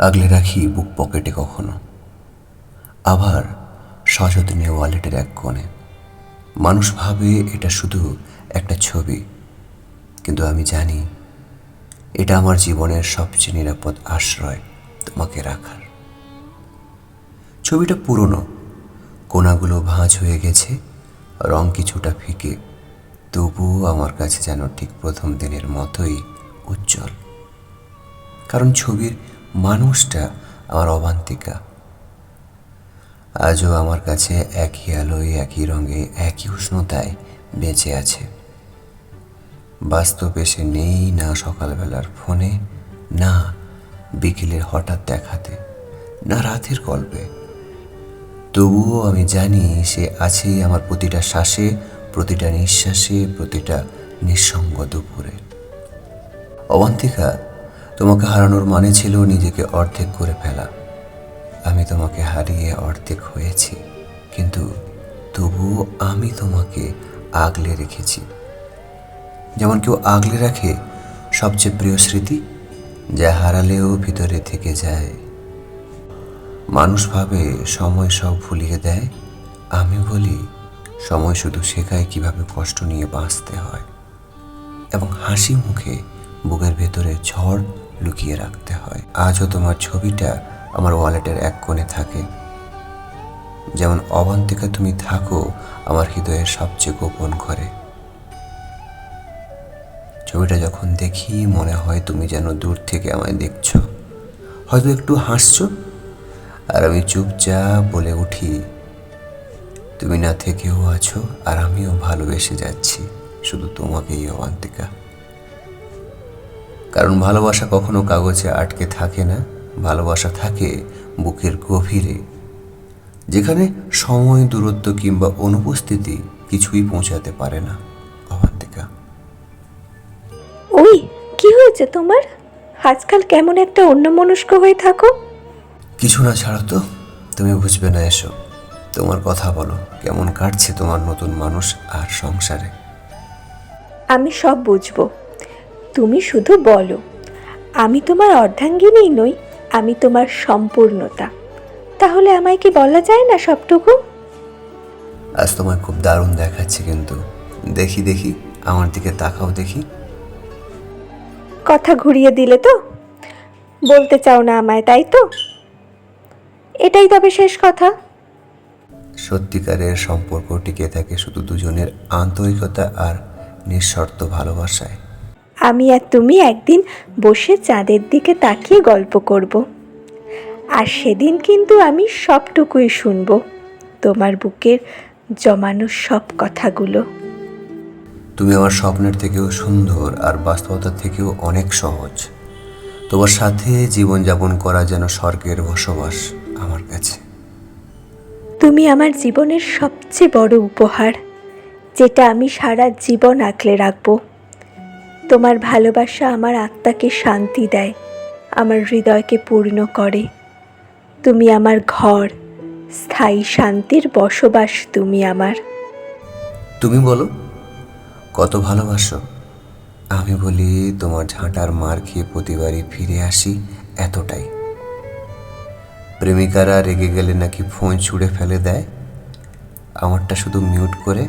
আগলে রাখি বুক পকেটে কখনো। আবার সযত্নে ওয়ালেটের এক কোণে। মানুষ ভাবে এটা শুধু একটা ছবি, কিন্তু আমি জানি এটা আমার জীবনের সবচেয়ে নিরাপদ আশ্রয় তোমাকে রাখার। ছবিটা পুরনো, কোনাগুলো ভাঁজ হয়ে গেছে, রং কিছুটা ফিকে তবুও আমার কাছে যেন ঠিক প্রথম দিনের মতোই উজ্জ্বল। কারণ ছবির মানুষটা আমার অবান্তিকা। আজও আমার কাছে একই আলোয়, একই রঙে, একই উষ্ণতায় বেঁচে আছে। বাস্তবে সে নেই না সকালবেলার ফোনে, না বিকেলের হঠাৎ দেখাতে, না রাতের গল্পে। তবুও আমি জানি সে আছেই আমার প্রতিটা শ্বাসে, প্রতিটা নিঃশ্বাসে, প্রতিটা নিঃসঙ্গ দুপুরে। অবান্তিকা তোমাকে হারানোর মানে ছিল নিজেকে অর্ধেক করে ফেলা। আমি তোমাকে হারিয়ে অর্ধেক হয়েছি, কিন্তু তবুও আমি তোমাকে আগলে রেখেছি। যেমন কেউ আগলে রাখে সবচেয়ে প্রিয় স্মৃতি, যা হারালেও ভিতরে থেকে যায়। মানুষ ভাবে সময় সব ভুলিয়ে দেয়, আমি বলি সময় শুধু শেখায় কীভাবে কষ্ট নিয়ে বাঁচতে হয়। এবং হাসি মুখে বুকের ভেতরে ঝড় লুকিয়ে রাখতে হয়। আজও তোমার ছবিটা আমার ওয়ালেটের এক কোণে থাকে। যেমন অবান্তিকা তুমি থাকো আমার হৃদয়ের সবচেয়ে গোপন ঘরে। ছবিটা যখন দেখি মনে হয় তুমি যেন দূর থেকে আমায় দেখছ। হয়তো একটু হাসছো? আর আমি চুপচাপ বলে উঠি, তুমি না থেকেও আছো আর আমিও ভালোবেসে যাচ্ছি। শুধু তোমাকেই অবান্তিকা। কারণ ভালোবাসা কখনো কাগজে আটকে থাকে না ভালোবাসা থাকে বুকের গভীরে। যেখানে সময় দূরত্ব কিংবা অনুপস্থিতি কিছুই পৌঁছাতে পারে না অবান্তিকা। ওই কি হয়েছে তোমার? আজকাল কেমন একটা অন্যমনস্ক হয়ে থাকো। কিছু না ছাড়ো তো তুমি বুঝবে না এসো। তোমার কথা বলো কেমন কাটছে তোমার নতুন মানুষ আর সংসারে? আমি সব বুঝব। তুমি শুধু বলো। আমি তোমার অর্ধাঙ্গিনী নই আমি তোমার সম্পূর্ণতা। তাহলে আমায় কি বলা যায় না সবটুকু? আজ তোমায় খুব দারুণ দেখাচ্ছে কিন্তু। দেখি দেখি আমার দিকে তাকাও দেখি। কথা ঘুরিয়ে দিলে তো? বলতে চাও না আমায় তাই তো? এটাই তবে শেষ কথা। সত্যিকারের সম্পর্ক টিকে থাকে শুধু দুজনের আন্তরিকতা আর নিঃশর্ত ভালোবাসায়। আমি আর তুমি একদিন বসে চাঁদের দিকে তাকিয়ে গল্প করব। আর সেদিন কিন্তু আমি সবটুকুই শুনব তোমার বুকের জমানো সব কথাগুলো। তুমি আমার স্বপ্নের থেকেও সুন্দর আর বাস্তবতার থেকেও অনেক সহজ। তোমার সাথে জীবনযাপন করা যেন স্বর্গের বসবাস আমার কাছে। তুমি আমার জীবনের সবচেয়ে বড় উপহার যেটা আমি সারা জীবন আঁকলে রাখব। তোমার ভালোবাসা আমার আত্মাকে শান্তি দেয়, আমার হৃদয়কে পূর্ণ করে। তুমি আমার ঘর, স্থায়ী শান্তির বসবাস তুমি আমার। তুমি বলো, কত ভালোবাসো? আমি বলি, তোমার ঝাঁটার মার খেয়ে প্রতিবারই ফিরে আসি এতটাই। প্রেমিকারা রেগে গেলে নাকি ফোন ছুঁড়ে ফেলে দেয়? আমারটা শুধু মিউট করে,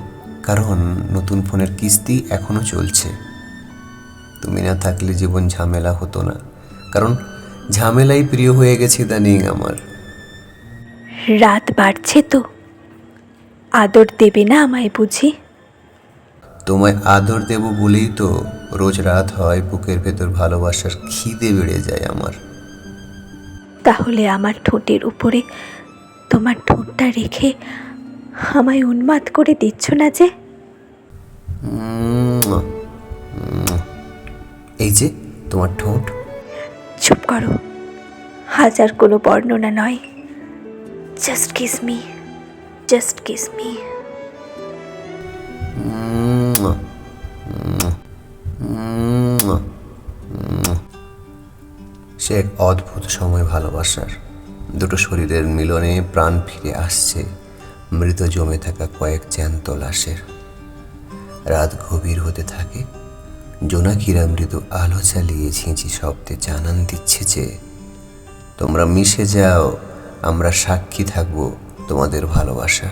কারণ নতুন ফোনের কিস্তি এখনও চলছে। তুমি না থাকলে জীবন ঝামেলা হতো না। কারণ ঝামেলাই প্রিয় হয়ে গেছে ইদানিং আমার। রাত বাড়ছে তো। আদর দেবে না আমায় বুঝি? তোমায় আদর দেব বলেই তো রোজ রাত হয় বুকের ভেতর ভালোবাসার খিদে বেড়ে যায় আমার। তাহলে আমার ঠোঁটের উপরে তোমার ঠোঁটটা রেখে আমায় উন্মাদ করে দিচ্ছ না যে। এই যে তোমার ঠোঁট। চুপ করো। হাজার কোনো বর্ণনা নয়। Just kiss me just kiss me. সে এক অদ্ভুত সময় ভালোবাসার। দুটো শরীরের মিলনে প্রাণ ফিরে আসছে। মৃত জমে থাকা কয়েক জ্যান্ত লাশের। রাত গভীর হতে থাকে। জোনাকিরা মৃদু আলো চালিয়ে ছিঁচি শব্দে জানান দিচ্ছে যে, তোমরা মিশে যাও, আমরা সাক্ষী থাকব তোমাদের ভালোবাসা।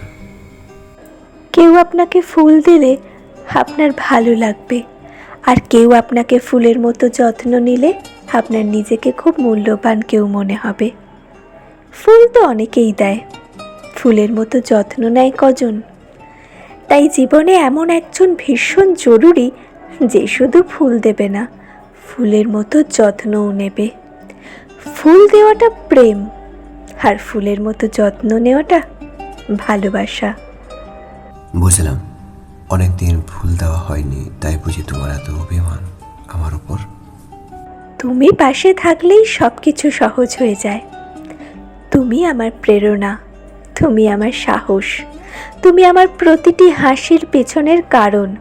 কেউ আপনাকে ফুল দিলে আপনার ভালো লাগবে। আর কেউ আপনাকে ফুলের মতো যত্ন নিলে আপনার নিজেকে খুব মূল্যবান কেউ মনে হবে। ফুল তো অনেকেই দেয়। ফুলের মতো যত্ন নেয় কজন? তাই জীবনে এমন একজন ভীষণ জরুরি যে শুধু ফুল দেবে না ফুলের মতো যত্নও নেবে। ফুল দেওয়াটা প্রেম আর ফুলের মতো যত্ন নেওয়াটা ভালোবাসা। বুঝলাম অনেক দিন ফুল দেওয়া হয়নি তাই বুঝি তোমার এত অভিমান আমার উপর। তুমি পাশে থাকলেই সব কিছু সহজ হয়ে যায়। তুমি আমার প্রেরণা তুমি আমার সাহস তুমি আমার প্রতিটি হাসির পেছনের কারণ।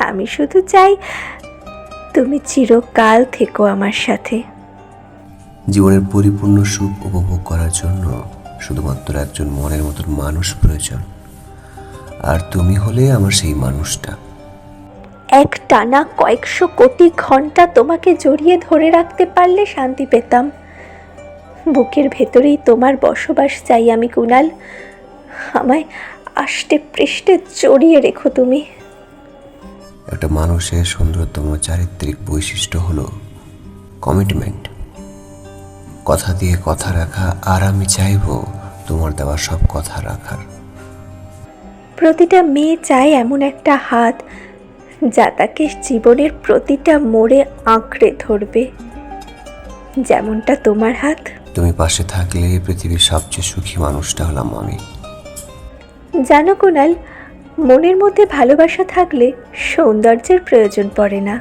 আমি শুধু চাই তুমি চিরকাল থেকো আমার সাথে। জীবনের পরিপূর্ণ সুখ উপভোগ করার জন্য শুধুমাত্র একজন মনের মতন মানুষ প্রয়োজন। আর তুমি হলে আমার সেই মানুষটা। এক টানা কয়েকশো কোটি ঘণ্টা তোমাকে জড়িয়ে ধরে রাখতে পারলে শান্তি পেতাম। বুকের ভেতরেই তোমার বসবাস চাই আমি কুনাল। আমায় আষ্টে পৃষ্ঠে জড়িয়ে রেখো তুমি। একটা মানুষের সুন্দরতম চারিত্রিক বৈশিষ্ট্য হলো কমিটমেন্ট কথা দিয়ে কথা রাখা আর আমি চাইব তোমার দেওয়া সব কথা রাখার। প্রতিটা মেয়ে চায় এমন একটা হাত যা তাকে জীবনের প্রতিটা মোড়ে আঁকড়ে ধরবে। যেমনটা তোমার হাত। তুমি পাশে থাকলে পৃথিবীর সবচেয়ে সুখী মানুষটা হলাম আমি। জানো কুনাল মনের মধ্যে ভালোবাসা থাকলে সৌন্দর্যের প্রয়োজন পড়ে না।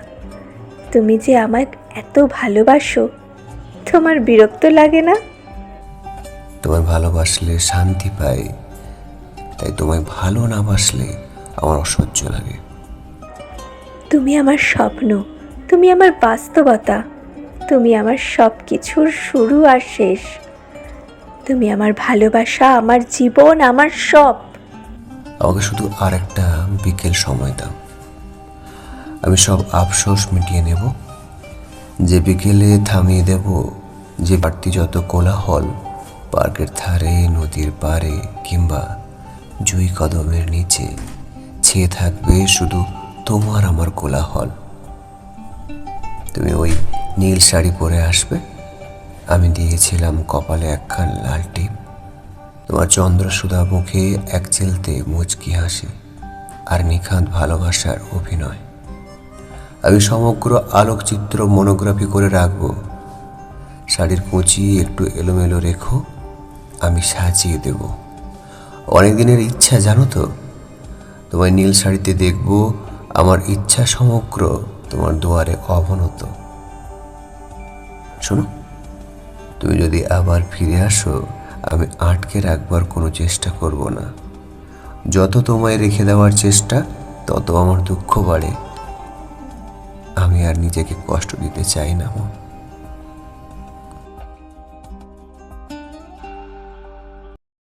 তুমি যে আমায় এত ভালোবাসো তোমার বিরক্ত লাগে না? তোমায় ভালোবাসলে শান্তি পাই তাই তোমায় ভালো না বাসলে আমার অসহ্য লাগে। তুমি আমার স্বপ্ন তুমি আমার বাস্তবতা তুমি আমার সব কিছুর শুরু আর শেষ। তুমি আমার ভালোবাসা আমার জীবন আমার সব। আমাকে শুধু আর একটা বিকেল সময় দাও। আমি সব আফসোস মিটিয়ে নেব। যে বিকেলে থামিয়ে দেব, যে বাড়তি যত কোলাহল, পার্কের ধারে, নদীর পাড়ে, কিংবা জুই কদমের নিচে ছেয়ে থাকবে শুধু তোমার আমার কোলাহল। তুমি ওই নীল শাড়ি পরে আসবে। আমি দিয়েছিলাম কপালে একখান লাল টিপ। তোমার চন্দ্রসুধা মুখে এক চেলতে মুচকি হাসি, আর নিখাত ভালোবাসার অভিনয়। আমি সমগ্র আলোকচিত্র মনোগ্রাফি করে রাখব। শাড়ির কুচি একটু এলোমেলো রেখো, আমি সাজিয়ে দেব। অনেক দিনের ইচ্ছা, জানো তো? তোমায় নীল শাড়িতে দেখব, আমার ইচ্ছা সমগ্র তোমার দুয়ারে অবনত। শোনো, তুমি যদি আবার ফিরে আসো আমি আটকে রাখবার কোনো চেষ্টা করব না। যত তোমায় রেখে দেওয়ার চেষ্টা, তত আমার দুঃখ বাড়ে। আমি আর নিজেকে কষ্ট দিতে চাই না, মা।